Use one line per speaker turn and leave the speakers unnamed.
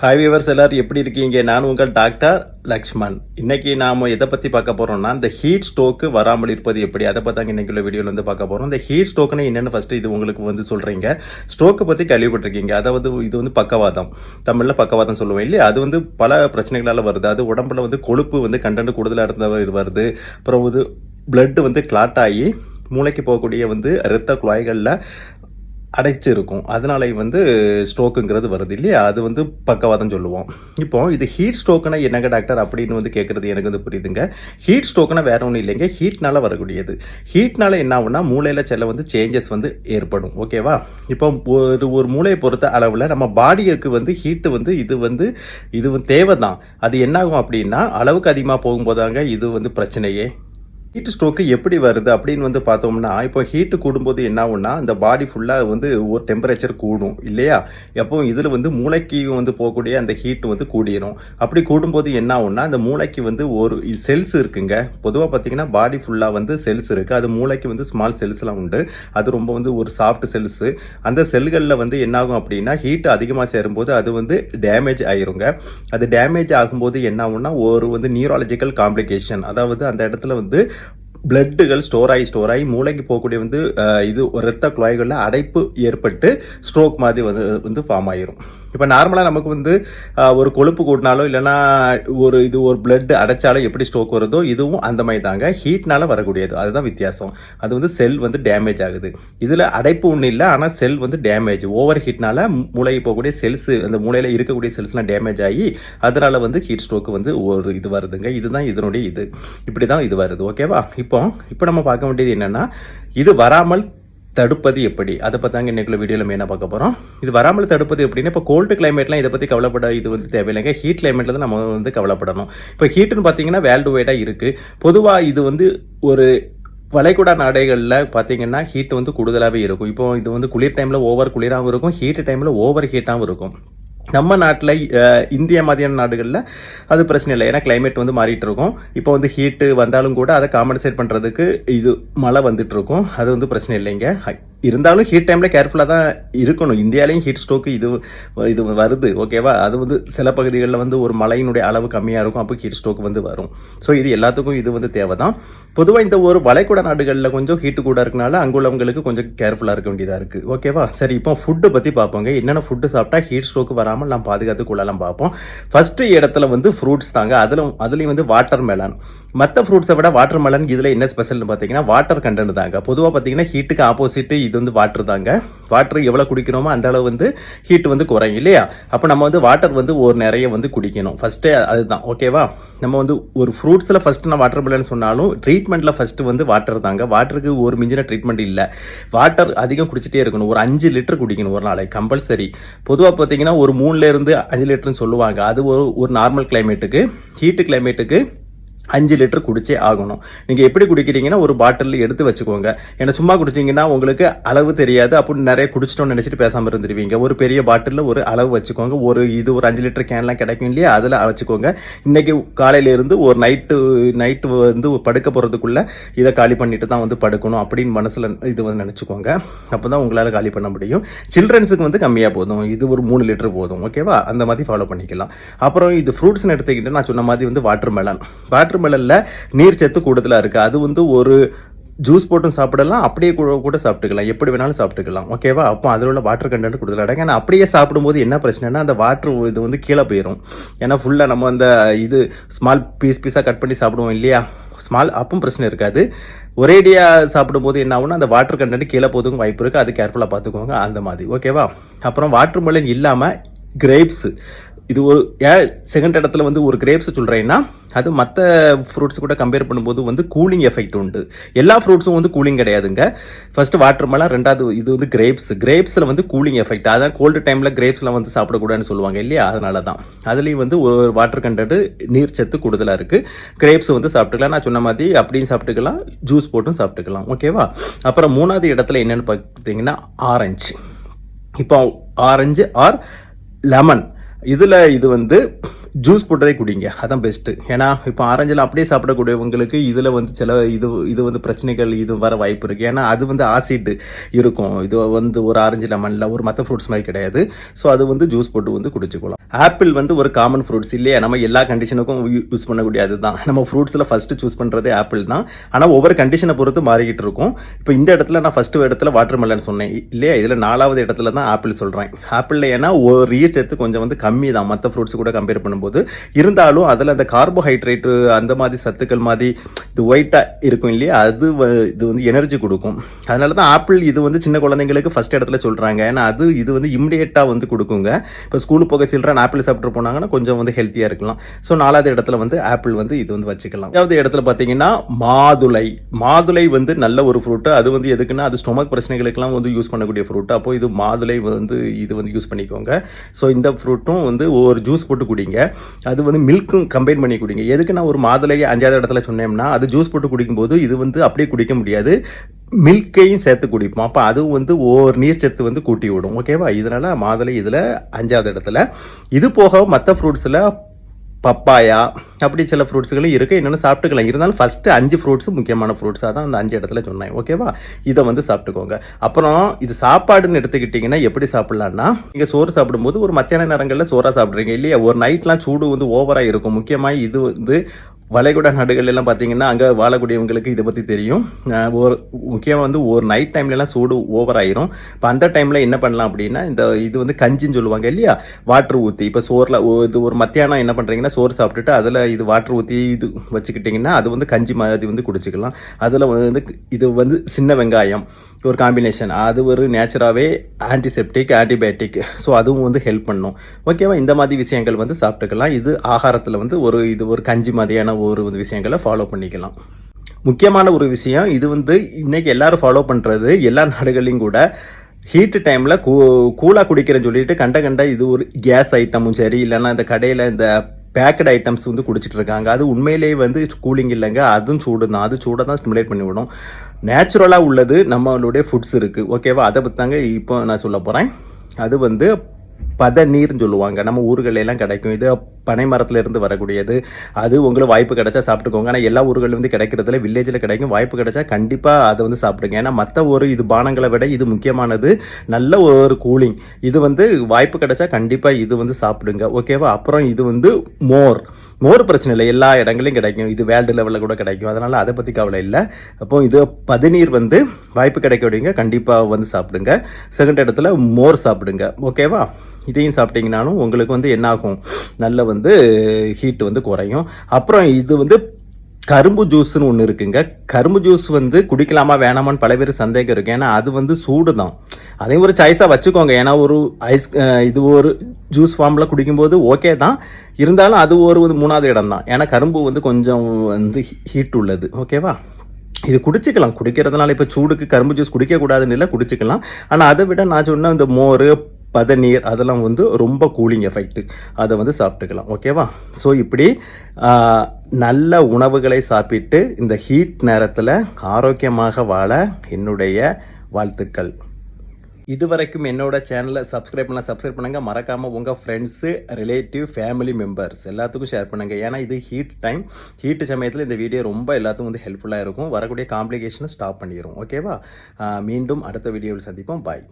Hi viewers எல்லாரும் எப்படி இருக்கீங்க? நான் உங்கள் டாக்டர் லக்ஷ்மண் இன்னைக்கு நாம் எதை பற்றி பார்க்க போகிறோம்னா இந்த ஹீட் ஸ்டோக்கு வராமல் இருப்பது எப்படி? அதை பற்றி இன்றைக்கி உள்ள வீடியோவில் வந்து பார்க்க போகிறோம் இந்த ஹீட் ஸ்டோக்குன்னு என்னென்னு ஃபஸ்ட்டு இது உங்களுக்கு வந்து சொல்கிறீங்க ஸ்ட்ரோக்கை பற்றி கேள்விப்பட்டிருக்கீங்க. அதாவது இது வந்து பக்கவாதம். தமிழில் பக்கவாதம் சொல்லுவோம் இல்லையா? அது வந்து பல பிரச்சனைகளால் வருது. அது உடம்புல வந்து கொழுப்பு வந்து கண்டென்ட் கூடுதலாக இருந்த வருது. அப்புறம் வந்து பிளட்டு வந்து கிளாட் ஆகி மூளைக்கு போகக்கூடிய வந்து இரத்த குழாய்களில் அடைச்சிருக்கும். இருக்கும் வந்து ஸ்ட்ரோக்குங்கிறது வருது இல்லையா? அது வந்து பக்கவாதம் சொல்லுவோம். இப்போ இது ஹீட் ஸ்ட்ரோக்குனா என்னங்க டாக்டர் அப்படின்னு வந்து கேட்குறது எனக்கு வந்து புரியுதுங்க. ஹீட் ஸ்ட்ரோக்குனா வேற ஒன்றும் இல்லைங்க. ஹீட்னால வரக்கூடியது. ஹீட்னால என்ன ஆகும்னா மூளையில் சில வந்து சேஞ்சஸ் வந்து ஏற்படும். ஓகேவா இப்போ ஒரு ஒரு மூளையை பொறுத்த அளவில் நம்ம பாடிக்கு வந்து ஹீட்டு வந்து இது வந்து இது தேவை தான் அது என்னாகும் அப்படின்னா அளவுக்கு அதிகமாக போகும்போதாங்க இது வந்து பிரச்சனையே. ஹீட் ஸ்ட்ரோக்கு எப்படி வருது அப்படின்னு வந்து பார்த்தோம்னா இப்போ ஹீட்டு கூடும்போது என்ன ஆகும்னா இந்த பாடி ஃபுல்லாக வந்து ஒரு டெம்பரேச்சர் கூடும் இல்லையா? எப்போ இதில் வந்து மூளைக்கு வந்து போகக்கூடிய அந்த ஹீட் வந்து கூடிரும். அப்படி கூடும்போது என்ன ஆகும்னா அந்த மூளைக்கு வந்து ஒரு செல்ஸ் இருக்குங்க. பொதுவாக பார்த்தீங்கன்னா பாடி ஃபுல்லாக வந்து செல்ஸ் இருக்குது அது மூளைக்கு வந்து ஸ்மால் செல்ஸ்லாம் உண்டு. அது ரொம்ப வந்து ஒரு சாஃப்ட் செல்ஸு அந்த செல்களில் வந்து என்னாகும் அப்படின்னா ஹீட் அதிகமாக சேரும்போது அது வந்து டேமேஜ் ஆயிருங்க. அது டேமேஜ் ஆகும்போது என்ன ஆகும்னா ஒரு வந்து நியூராலஜிக்கல் காம்ப்ளிகேஷன் அதாவது அந்த இடத்துல வந்து பிளட்டுகள் ஸ்டோர் ஆகி ஸ்டோர் ஆகி மூளைக்கு போகக்கூடிய வந்து இது ஒரு இரத்த குழாய்களில் அடைப்பு ஏற்பட்டு ஸ்ட்ரோக் மாதிரி வந்து வந்து ஃபார்ம் ஆயிரும். இப்போ நார்மலாக நமக்கு வந்து ஒரு கொழுப்பு கூட்டினாலோ இல்லைன்னா ஒரு இது ஒரு பிளட் அடைச்சாலோ எப்படி ஸ்ட்ரோக் வருதோ இதுவும் அந்த மாதிரி தாங்க. ஹீட்னால வரக்கூடியது. அதுதான் வித்தியாசம். அது வந்து செல் வந்து டேமேஜ் ஆகுது. இதில் அடைப்பு ஒன்றும் இல்லை ஆனால் செல் வந்து டேமேஜ் ஓவர் ஹீட்னால மூளைக்கு போகக்கூடிய செல்ஸ் அந்த மூளையில் இருக்கக்கூடிய செல்ஸ்லாம் டேமேஜ் ஆகி அதனால வந்து ஹீட் ஸ்ட்ரோக்கு வந்து ஒரு இது வருதுங்க. இதுதான் இதனுடைய இது. இப்படி தான் இது வருது. ஓகேவா இப்போ இப்போ நம்ம பார்க்க வேண்டியது என்னென்னா இது வராமல் தடுப்பது எப்படி? அதை பத்தாங்க இன்னைக்குள்ள வீடியோவில் மெயினாக பார்க்க போகிறோம் இது வராமல் தடுப்பது எப்படின்னா இப்போ கோல்டு கிளைமேட்லாம் இதை பற்றி கவலைப்பட இது வந்து தேவையில்லைங்க. ஹீட் கிளைமேட்டில் தான் நம்ம வந்து கவலைப்படணும். இப்போ ஹீட்டுன்னு பார்த்தீங்கன்னா வேல்டு வைடாக இருக்குது பொதுவாக இது வந்து ஒரு வளைகுடா நாடுகளில் பார்த்தீங்கன்னா ஹீட் வந்து கூடுதலாகவே இருக்கும். இப்போ இது வந்து குளிர் டைமில் ஓவர் குளிராகவும் இருக்கும் ஹீட் டைமில் ஓவர் ஹீட்டாகவும் இருக்கும். நம்ம நாட்டில் இந்திய மாதிரியான நாடுகளில் அது பிரச்சனை இல்லை. ஏன்னா கிளைமேட் வந்து மாறிட்டு இருக்கும். இப்போ வந்து ஹீட்டு வந்தாலும் கூட அதை காம்பன்சேட் பண்ணுறதுக்கு இது மழை வந்துட்டு இருக்கும். அது வந்து பிரச்சனை இல்லைங்க. இருந்தாலும் ஹீட் டைமில் கேர்ஃபுல்லாக தான் இருக்கணும். இந்தியாலையும் ஹீட் ஸ்ட்ரோக்கு இது இது வருது ஓகேவா அது வந்து சில பகுதிகளில் வந்து ஒரு மழையினுடைய அளவு கம்மியாக இருக்கும் அப்போ ஹீட் ஸ்ட்ரோக் வந்து வரும். ஸோ இது எல்லாத்துக்கும் இது வந்து தேவை தான் பொதுவாக இந்த ஒரு வளைகுடா நாடுகளில் கொஞ்சம் ஹீட்டு கூட இருக்கனால அங்குள்ளவங்களுக்கு கொஞ்சம் கேர்ஃபுல்லாக இருக்க வேண்டியதாக இருக்குது ஓகேவா சரி இப்போ ஃபுட்டு பற்றி பார்ப்போங்க. என்னென்ன ஃபுட்டு சாப்பிட்டா ஹீட் ஸ்ட்ரோக்கு வராமல் நம்ம பாதுகாத்து கொள்ளலாம் பார்ப்போம். ஃபஸ்ட்டு இடத்துல வந்து ஃப்ரூட்ஸ் தாங்க. அதில் அதுலேயும் வந்து வாட்டர் மெலன் மற்ற ஃப்ரூட்ஸை விட வாட்டர் மெலன் இதில் என்ன ஸ்பெஷல்னு பார்த்தீங்கன்னா வாட்டர் கண்டென்ட் தாங்க. பொதுவாக பார்த்தீங்கன்னா ஹீட்டுக்கு ஆப்போசிட் இது வந்து வாட்டர் தாங்க. வாட்டர் எவ்வளோ குடிக்கிறோமோ அந்த அளவு வந்து ஹீட் வந்து குறையும் இல்லையா? அப்போ நம்ம வந்து வாட்டர் வந்து ஒரு நிறைய வந்து குடிக்கணும். ஃபஸ்ட்டு அதுதான் ஓகேவா நம்ம வந்து ஒரு ஃப்ரூட்ஸில் ஃபஸ்ட்டு நான் வாட்டர் மெலன் சொன்னாலும் ட்ரீட்மெண்ட்டில் ஃபஸ்ட்டு வந்து வாட்டர் தாங்க. வாட்டருக்கு ஒரு மிஞ்சின ட்ரீட்மெண்ட் இல்லை. வாட்டர் அதிகம் குடிச்சிட்டே இருக்கணும். ஒரு அஞ்சு லிட்டர் குடிக்கணும் ஒரு நாளைக்கு கம்பல்சரி பொதுவாக பார்த்தீங்கன்னா ஒரு மூணுலேருந்து அஞ்சு லிட்டர்னு சொல்லுவாங்க. அது ஒரு ஒரு நார்மல் கிளைமேட்டுக்கு ஹீட்டு கிளைமேட்டுக்கு அஞ்சு லிட்டர் குடிச்சே ஆகணும். நீங்கள் எப்படி குடிக்கிறீங்கன்னா ஒரு பாட்டிலில் எடுத்து வச்சுக்கோங்க. ஏன்னா சும்மா குடிச்சிங்கன்னா உங்களுக்கு அளவு தெரியாது. அப்படின்னு நிறைய குடிச்சிட்டோம்னு நினச்சிட்டு பேசாமல் இருந்துருவீங்க. ஒரு பெரிய பாட்டிலில் ஒரு அளவு வச்சுக்கோங்க. ஒரு இது ஒரு அஞ்சு லிட்டர் கேன்லாம் கிடைக்கும் இல்லையா? அதில் வச்சுக்கோங்க. இன்னைக்கு காலையிலேருந்து ஒரு நைட்டு நைட்டு வந்து படுக்க போகிறதுக்குள்ளே இதை காலி பண்ணிட்டு தான் வந்து படுக்கணும் அப்படின்னு மனசில் இது வந்து நினச்சிக்கோங்க. அப்போ தான் உங்களால் காலி பண்ண முடியும். சில்ட்ரன்ஸுக்கு வந்து கம்மியாக போதும். இது ஒரு மூணு லிட்டர் போதும். ஓகேவா? அந்த மாதிரி ஃபாலோ பண்ணிக்கலாம். அப்புறம் இது ஃப்ரூட்ஸ்னு எடுத்துக்கிட்டு நான் சொன்ன மாதிரி வந்து வாட்டர் மெலன் வாட்டர் வாட்டர்மெலனில் நீர் சத்து கூடுதலாக இருக்குது அது வந்து ஒரு ஜூஸ் போட்டும் சாப்பிடலாம் அப்படியே கூட கூட சாப்பிட்டுக்கலாம். எப்படி வேணாலும் சாப்பிட்டுக்கலாம். ஓகேவா அப்போ அதில் உள்ள வாட்டர் கண்டென்ட் கூடுதலாக ஏன்னா அப்படியே சாப்பிடும்போது என்ன பிரச்சனைனா அந்த வாட்டர் இது வந்து கீழே போயிடும் ஏன்னா ஃபுல்லாக நம்ம அந்த இது ஸ்மால் பீஸ் பீஸாக கட் பண்ணி சாப்பிடுவோம் இல்லையா? ஸ்மால் அப்பவும் பிரச்சனை இருக்காது. ஒரேடியாக சாப்பிடும்போது என்ன ஆகும்னா அந்த வாட்டர் கண்டென்ட் கீழே போதுக்கும் வாய்ப்பு இருக்குது அது கேர்ஃபுல்லாக பார்த்துக்கோங்க. அந்த மாதிரி. ஓகேவா அப்புறம் வாட்டர் மெலன் இல்லாமல் கிரேப்ஸு இது ஒரு ஏன் செகண்ட் இடத்துல வந்து ஒரு கிரேப்ஸ் சொல்கிறேன்னா அது மற்ற ஃப்ரூட்ஸ் கூட கம்பேர் பண்ணும்போது வந்து கூலிங் எஃபெக்ட் உண்டு. எல்லா ஃப்ரூட்ஸும் வந்து கூலிங் கிடையாதுங்க. ஃபஸ்ட்டு வாட்டர் மெலன் ரெண்டாவது இது வந்து கிரேப்ஸ் கிரேப்ஸில் வந்து கூலிங் எஃபெக்ட் அதான் கோல்டு டைமில் கிரேப்ஸ்லாம் வந்து சாப்பிடக்கூடாதுன்னு சொல்லுவாங்க இல்லையா? அதனால தான் அதுலேயும் வந்து ஒரு வாட்டர் கண்டென்ட் நீர் சத்து கூடுதலாக இருக்குது கிரேப்ஸ் வந்து சாப்பிட்டுக்கலாம். நான் சொன்ன மாதிரி அப்படியும் சாப்பிட்டுக்கலாம். ஜூஸ் போட்டும் சாப்பிட்டுக்கலாம். ஓகேவா அப்புறம் மூணாவது இடத்துல என்னென்னு பார்த்தீங்கன்னா ஆரஞ்சு இப்போ ஆரஞ்சு ஆர் லெமன் இதில் இது வந்து ஜூஸ் போட்டதே குடிங்க. அதான் பெஸ்ட்டு ஏன்னா இப்போ ஆரஞ்சில் அப்படியே சாப்பிடக்கூடியவங்களுக்கு இதில் வந்து சில இது இது வந்து பிரச்சனைகள் இது வர வாய்ப்பு இருக்குது ஏன்னா அது வந்து ஆசிட் இருக்கும். இது வந்து ஒரு ஆரஞ்சு லெமனில் ஒரு மற்ற ஃப்ரூட்ஸ் மாதிரி கிடையாது. ஸோ அது வந்து ஜூஸ் போட்டு வந்து குடிச்சுக்கலாம். ஆப்பிள் வந்து ஒரு காமன் ஃப்ரூட்ஸ் இல்லையா. நம்ம எல்லா கண்டிஷனுக்கும் யூஸ் பண்ணக்கூடிய அதுதான். நம்ம ஃப்ரூட்ஸில் ஃபஸ்ட்டு சூஸ் பண்ணுறதே ஆப்பிள் தான். ஆனால் ஒவ்வொரு கண்டிஷனை பொறுத்து மாறிக்கிட்டு இருக்கும். இப்போ இந்த இடத்துல நான் ஃபஸ்ட்டு இடத்துல வாட்டர் மெலன் சொன்னேன். இல்லையா? இதில் நாலாவது இடத்துல தான் ஆப்பிள் சொல்கிறேன் ஆப்பிளில் ஏன்னா ஒரு ஈர்ச்சத்து கொஞ்சம் வந்து கம்மி தான். மற்ற ஃப்ரூட்ஸ் கூட கம்பேர் பண்ணும்போது இருந்தாலும் அதில் அந்த கார்போஹைட்ரேட்டு அந்த மாதிரி சத்துக்கள் மாதிரி இது ஒயிட்டாக இருக்கும் இல்லையா? அது வ- இது வந்து எனர்ஜி கொடுக்கும். அதனால தான் ஆப்பிள் இது வந்து சின்ன குழந்தைங்களுக்கு ஃபஸ்ட் இடத்துல சொல்கிறாங்க ஏன்னா அது இது வந்து இம்மிடியேட்டாக வந்து கொடுக்குங்க. இப்போ ஸ்கூலுக்கு போக சில்ட்ரன் ஆப்பிள் சாப்பிட்டு போனாங்கன்னா கொஞ்சம் வந்து ஹெல்த்தியாக இருக்கலாம். ஸோ நாலாவது இடத்துல வந்து ஆப்பிள் வந்து இது வந்து வச்சுக்கலாம். அதாவது இடத்துல பார்த்தீங்கன்னா மாதுளை. மாதுளை வந்து நல்ல ஒரு ஃப்ரூட்டு அது வந்து எதுக்குன்னா அது ஸ்டொமக் பிரச்சனைகளுக்கெல்லாம் வந்து யூஸ் பண்ணக்கூடிய ஃப்ரூட்டு அப்போ இது மாதுளை வந்து இது வந்து யூஸ் பண்ணிக்கோங்க. ஸோ இந்த ஃப்ரூட்டும் வந்து ஒரு ஜூஸ் போட்டு குடிங்க. அது வந்து மில்க்கும் கம்பைன் பண்ணி குடிங்க. எதுக்கு நான் ஒரு மாதுளை அஞ்சாவது இடத்துல சொன்னேன்னா அது ஜூஸ் போட்டு குடிக்கும்போது இது வந்து அப்படியே குடிக்க முடியாது. மில்க்கையும் சேர்த்து குடிப்போம். அப்போ அதுவும் வந்து ஒவ்வொரு நீர் வந்து கூட்டி விடும். ஓகேவா இதனால் மாதுளை இதில் அஞ்சாவது இடத்துல. இது போக மற்ற ஃப்ரூட்ஸில் பப்பாயா அப்படி சில ஃப்ரூட்ஸுகளும் இருக்குது என்னென்னு சாப்பிட்டுக்கலாம். இருந்தாலும் ஃபஸ்ட்டு அஞ்சு ஃப்ரூட்ஸும் முக்கியமான ஃப்ரூட்ஸாக தான் அந்த அஞ்சு இடத்துல சொன்னேன். ஓகேவா இதை வந்து சாப்பிட்டுக்கோங்க. அப்புறம் இது சாப்பாடுன்னு எடுத்துக்கிட்டிங்கன்னா எப்படி சாப்பிட்லான்னா நீங்கள் சோறு சாப்பிடும்போது ஒரு மத்தியான நேரங்களில் சோறாக சாப்பிட்றீங்க இல்லையா? ஒரு நைட்லாம் சூடு வந்து ஓவராக இருக்கும். முக்கியமாக இது வந்து வளைகுடா நாடுகள் எல்லாம் பார்த்தீங்கன்னா அங்கே வாழக்கூடியவங்களுக்கு இதை பற்றி தெரியும். ஒரு முக்கியமாக வந்து ஒரு நைட் டைம்லலாம் சூடு ஓவர் ஆயிரும். இப்போ அந்த டைமில் என்ன பண்ணலாம் அப்படின்னா இந்த இது வந்து கஞ்சின்னு சொல்லுவாங்க இல்லையா? வாட்டர் ஊற்றி இப்போ சோறில் இது ஒரு மத்தியானம் என்ன பண்ணுறீங்கன்னா சோறு சாப்பிட்டுட்டு அதில் இது வாட்டர் ஊற்றி இது வச்சுக்கிட்டிங்கன்னா அது வந்து கஞ்சி மாதிரி வந்து குடிச்சிக்கலாம். அதில் வந்து இது வந்து சின்ன வெங்காயம் ஒரு காம்பினேஷன் அது ஒரு நேச்சராகவே ஆன்டிசெப்டிக் ஆன்டிபயோட்டிக் ஸோ அதுவும் வந்து ஹெல்ப் பண்ணும். ஓகேவா இந்த மாதிரி விஷயங்கள் வந்து சாப்பிட்டுக்கலாம். இது ஆகாரத்தில் வந்து ஒரு இது ஒரு கஞ்சி மாதிரியான ஒரு விஷயங்களை ஃபாலோ பண்ணிக்கலாம். முக்கியமான ஒரு விஷயம் இது வந்து இன்றைக்கி எல்லாரும் ஃபாலோ பண்ணுறது எல்லா நாடுகளையும் கூட ஹீட்டு டைமில் கூ கூலாக குடிக்கிறேன்னு சொல்லிட்டு கண்ட கண்ட இது ஒரு கேஸ் ஐட்டமும் சரி இல்லைன்னா இந்த கடையில் இந்த பேக்கட் ஐட்டம்ஸ் வந்து குடிச்சிட்டு இருக்காங்க. அது உண்மையிலேயே வந்து கூலிங் இல்லைங்க. அதுவும் சூடு தான் அது சூடை தான் ஸ்டிமுலேட் பண்ணி விடும். நேச்சுரலாக உள்ளது நம்மளுடைய ஃபுட்ஸ் இருக்குது ஓகேவா அதை பற்றி தாங்க இப்போ நான் சொல்ல போகிறேன் அது வந்து பதநீர்னு சொல்லுவாங்க. நம்ம ஊர்களெல்லாம் கிடைக்கும். இது பனை மரத்துலேருந்து வரக்கூடியது. அது உங்களுக்கு வாய்ப்பு கிடைச்சா சாப்பிட்டுக்கோங்க. ஆனால் எல்லா ஊர்கள்ல வந்து கிடைக்கிறதுல வில்லேஜில் கிடைக்கும் வாய்ப்பு கிடைச்சா கண்டிப்பாக அதை வந்து சாப்பிடுங்க. ஏன்னா மற்ற ஒரு இது பானங்களை விட இது முக்கியமானது. நல்ல ஒரு கூலிங் இது வந்து வாய்ப்பு கிடைச்சா கண்டிப்பாக இது வந்து சாப்பிடுங்க. ஓகேவா அப்புறம் இது வந்து மோர். மோர் பிரச்சனை இல்லை. எல்லா இடங்களையும் கிடைக்கும். இது வேர்ல்டு லெவலில் கூட கிடைக்கும். அதனால் அதை பற்றி கவலை இல்லை. அப்போ இது பதநீர் வந்து வாய்ப்பு கிடைக்கக்கூடியங்க. கண்டிப்பாக வந்து சாப்பிடுங்க. செகண்ட் இடத்துல மோர் சாப்பிடுங்க. ஓகேவா இதையும் சாப்பிட்டீங்கனாலும் உங்களுக்கு வந்து என்னாகும்? நல்ல வந்து ஹீட் வந்து குறையும். அப்புறம் இது வந்து கரும்பு ஜூஸ்னு ஒன்று இருக்குங்க. கரும்பு ஜூஸ் வந்து குடிக்கலாமா வேணாமான்னு பல பேர் சந்தேகம் இருக்குது ஏன்னா அது வந்து சூடு தான் அதையும் ஒரு சாய்ஸாக வச்சுக்கோங்க. ஏன்னா ஒரு ஐஸ் இது ஒரு ஜூஸ் ஃபார்மில் குடிக்கும்போது ஓகே தான். இருந்தாலும் அது ஒரு மூணாவது இடம் தான் ஏன்னா கரும்பு வந்து கொஞ்சம் வந்து ஹீட் உள்ளது. ஓகேவா இது குடிச்சிக்கலாம். குடிக்கிறதுனால இப்போ சூடுக்கு கரும்பு ஜூஸ் குடிக்கக்கூடாதுன்னு இல்லை குடிச்சிக்கலாம். ஆனால் அதை விட நான் சொன்ன இந்த மோர் பதநீர் அதெல்லாம் வந்து ரொம்ப கூலிங் எஃபெக்ட் அதை வந்து சாப்பிட்டுக்கலாம். ஓகேவா ஸோ இப்படி நல்ல உணவுகளை சாப்பிட்டு இந்த ஹீட் நேரத்தில் ஆரோக்கியமாக வாழ என்னுடைய வாழ்த்துக்கள். இதுவரைக்கும் என்னோட சேனலை சப்ஸ்கிரைப் பண்ண சப்ஸ்கிரைப் பண்ணுங்கள் மறக்காமல் உங்கள் ஃப்ரெண்ட்ஸு ரிலேட்டிவ் ஃபேமிலி மெம்பர்ஸ் எல்லாத்துக்கும் ஷேர் பண்ணுங்கள் ஏன்னா இது ஹீட் டைம் ஹீட் சமயத்தில் இந்த வீடியோ ரொம்ப எல்லாத்துக்கும் வந்து ஹெல்ப்ஃபுல்லாக இருக்கும். வரக்கூடிய காம்ப்ளிகேஷனை ஸ்டாப் பண்ணிடும் ஓகேவா மீண்டும் அடுத்த வீடியோவில் சந்திப்போம். பாய்